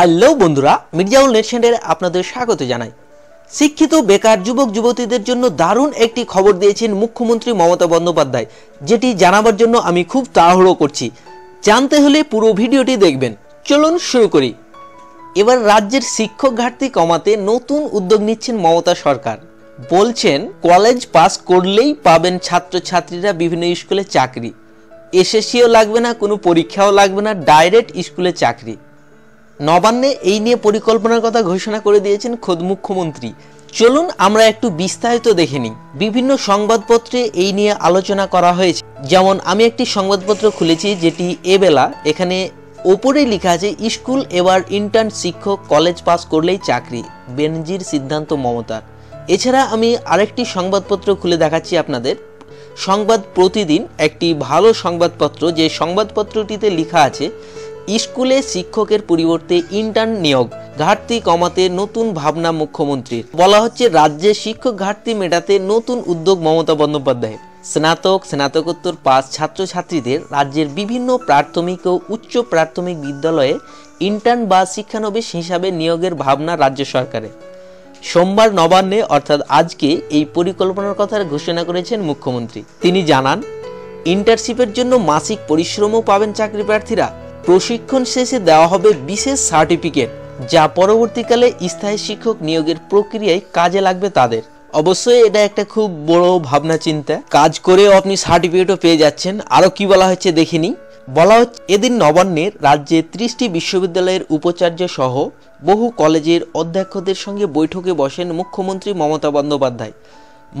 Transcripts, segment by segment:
Hello বন্ধুরা মির্জাউল net সেন্টারে আপনাদের স্বাগত জানাই। শিক্ষিত, বেকার যুবক, যুবতীদের জন্য দারুণ একটি খবর দিয়েছেন মুখ্যমন্ত্রী মমতা বন্দ্যোপাধ্যায়, যেটি জানাবার জন্য আমি খুব তাড়াহুড়ো করছি। জানতে হলে পুরো ভিডিওটি দেখবেন। চলুন শুরু করি। এবার রাজ্যের শিক্ষক ঘাটতি কমাতে নতুন উদ্যোগ নিচ্ছেন মমতা সরকার। বলছেন, কলেজ পাস করলেই পাবেন ছাত্রছাত্রীরা বিভিন্ন স্কুলে চাকরি। এসএসসিও লাগবে না, কোনো পরীক্ষাও লাগবে না, ডাইরেক্ট স্কুলে চাকরি। নবান্নে এই নিয়ে পরিকল্পনার কথা ঘোষণা করে দিয়েছেন খোদ মুখ্যমন্ত্রী। চলুন আমরা একটু বিস্তারিত দেখে নিই। বিভিন্ন সংবাদপত্রে এই নিয়ে আলোচনা করা হয়েছে। যেমন, আমি একটি সংবাদপত্র খুলেছি যেটি এবেলা, এখানে ওপরে লেখা আছে, স্কুল এবার ইন্টার্ন শিক্ষক কলেজ পাস করলেই চাকরি। বেনজির সিদ্ধান্ত মমতার। এছাড়া আমি আরেকটি সংবাদপত্র খুলে দেখাচ্ছি আপনাদের। সংবাদ প্রতিদিন একটি ভালো সংবাদপত্র, যে সংবাদপত্রটিতে লেখা আছে স্কুলে শিক্ষকের পরিবর্তে ইন্টার্ন নিয়োগ, ঘাটতি কমাতে নতুন ভাবনা মুখ্যমন্ত্রীর। বলা হচ্ছে, রাজ্যে শিক্ষক ঘাটতি মেটাতে নতুন উদ্যোগ মমতা বন্দ্যোপাধ্যায়ের। স্নাতক, স্নাতকোত্তর পাস ছাত্রছাত্রীদের রাজ্যের বিভিন্ন প্রাথমিক ও উচ্চ প্রাথমিক বিদ্যালয়ে ইন্টার্ন বা শিক্ষানবিশ হিসাবে নিয়োগের ভাবনা রাজ্য সরকারের। সোমবার নবান্নে, অর্থাৎ আজকে, এই পরিকল্পনার কথা ঘোষণা করেছেন মুখ্যমন্ত্রী। তিনি জানান ইন্টার্নশিপের জন্য মাসিক পরিশ্রমও পাবেন চাকরি প্রার্থীরা। প্রশিক্ষণ শেষে দেওয়া হবে বিশেষ সার্টিফিকেট, যা পরবর্তীকালে স্থায়ী শিক্ষক নিয়োগের প্রক্রিয়ায় কাজে লাগবে তাদের। অবশ্যই এটা একটা খুব বড় ভাবনা চিন্তা। কাজ করেও আপনি সার্টিফিকেটও পেয়ে যাচ্ছেন। আরও কি বলা হচ্ছে দেখিনি বলা হচ্ছে, এদিন নবান্নের রাজ্যে ত্রিশটি বিশ্ববিদ্যালয়ের উপাচার্য সহ বহু কলেজের অধ্যক্ষদের সঙ্গে বৈঠকে বসেন মুখ্যমন্ত্রী মমতা বন্দ্যোপাধ্যায়।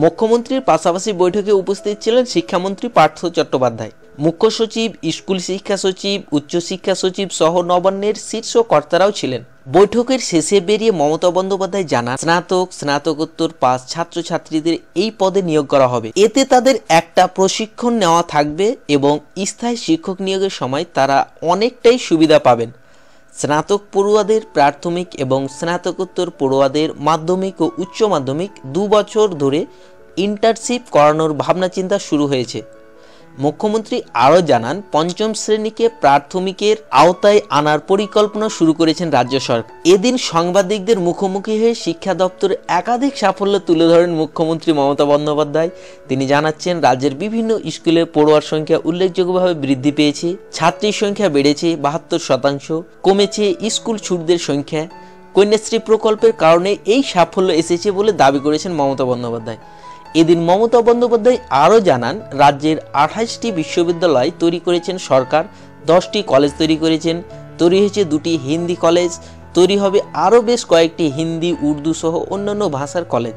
মুখ্যমন্ত্রীর পাশাপাশি বৈঠকে উপস্থিত ছিলেন শিক্ষামন্ত্রী পার্থ চট্টোপাধ্যায়। মুখ্য সচিব, স্কুল শিক্ষা সচিব উচ্চশিক্ষা সচিব সহ নবান্নের শীর্ষ কর্তারাও ছিলেন। বৈঠকের শেষে বেরিয়ে মমতা বন্দ্যোপাধ্যায় জানান, স্নাতক, স্নাতকোত্তর পাস ছাত্রছাত্রীদের এই পদে নিয়োগ করা হবে। এতে তাদের একটা প্রশিক্ষণ নেওয়া থাকবে এবং স্থায়ী শিক্ষক নিয়োগের সময় তারা অনেকটাই সুবিধা পাবেন। স্নাতক পড়ুয়াদের প্রাথমিক এবং স্নাতকোত্তর পড়ুয়াদের মাধ্যমিক ও উচ্চ মাধ্যমিক দু বছর ধরে ইন্টার্নশিপ করানোর ভাবনা চিন্তা শুরু হয়েছে। মুখ্যমন্ত্রী আরও জানান, পঞ্চম শ্রেণীকে প্রাথমিকের আওতায় আনার পরিকল্পনা শুরু করেছেন রাজ্য সরকার। এদিন সাংবাদিকদের মুখোমুখি হয়ে শিক্ষা দপ্তর একাধিক সাফল্য তুলে ধরেন মুখ্যমন্ত্রী মমতা বন্দ্যোপাধ্যায়। তিনি জানাচ্ছেন, রাজ্যের বিভিন্ন স্কুলে পড়ুয়ার সংখ্যা উল্লেখযোগ্যভাবে বৃদ্ধি পেয়েছে, ছাত্রীর সংখ্যা বেড়েছে বাহাত্তর শতাংশ, কমেছে স্কুল ছুটদের সংখ্যা। কন্যাশ্রী প্রকল্পের কারণে এই সাফল্য এসেছে বলে দাবি করেছেন মমতা বন্দ্যোপাধ্যায়। এদিন মমতা বন্দ্যোপাধ্যায় আরও জানান, রাজ্যের আঠাশটি বিশ্ববিদ্যালয় তৈরি করেছেন সরকার, দশটি কলেজ তৈরি করেছেন, তৈরি হয়েছে দুটি হিন্দি কলেজ, তৈরি হবে আরও বেশ কয়েকটি হিন্দি, উর্দু সহ অন্যান্য ভাষার কলেজ।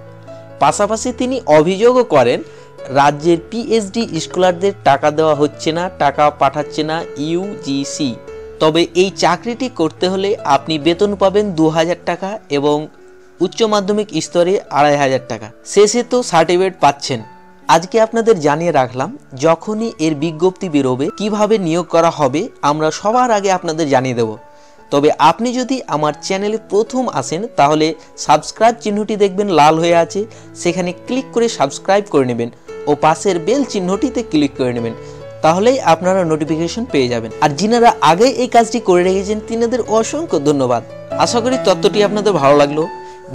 পাশাপাশি তিনি অভিযোগও করেন, রাজ্যের পিএইচডি স্কলারদের টাকা দেওয়া হচ্ছে না, টাকা পাঠাচ্ছে না ইউজিসি তবে এই চাকরিটি করতে হলে আপনি বেতন পাবেন দু হাজার টাকা এবং উচ্চ মাধ্যমিক স্তরে আড়াই হাজার টাকা। শেষে তো সার্টিফিকেট পাচ্ছেন। আজকে আপনাদের জানিয়ে রাখলাম, যখনই এর বিজ্ঞপ্তি বেরোবে, কীভাবে নিয়োগ করা হবে, আমরা সবার আগে আপনাদের জানিয়ে দেব। তবে আপনি যদি আমার চ্যানেলে প্রথম আসেন, তাহলে সাবস্ক্রাইব চিহ্নটি দেখবেন লাল হয়ে আছে, সেখানে ক্লিক করে সাবস্ক্রাইব করে নেবেন ও পাশের বেল চিহ্নটিতে ক্লিক করে নেবেন, তাহলেই আপনারা নোটিফিকেশন পেয়ে যাবেন। আর যিনারা আগে এই কাজটি করে রেখেছেন, তিনাদের অসংখ্য ধন্যবাদ। আশা করি তত্ত্বটি আপনাদের ভালো লাগল।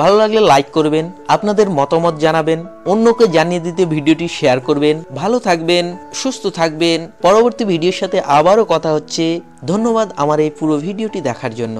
ভালো লাগলে লাইক করবেন, আপনাদের মতামত জানাবেন, অন্যকে জানিয়ে দিতে ভিডিওটি শেয়ার করবেন। ভালো থাকবেন, সুস্থ থাকবেন। পরবর্তী ভিডিওর সাথে আবারও কথা হচ্ছে। ধন্যবাদ আমার এই পুরো ভিডিওটি দেখার জন্য।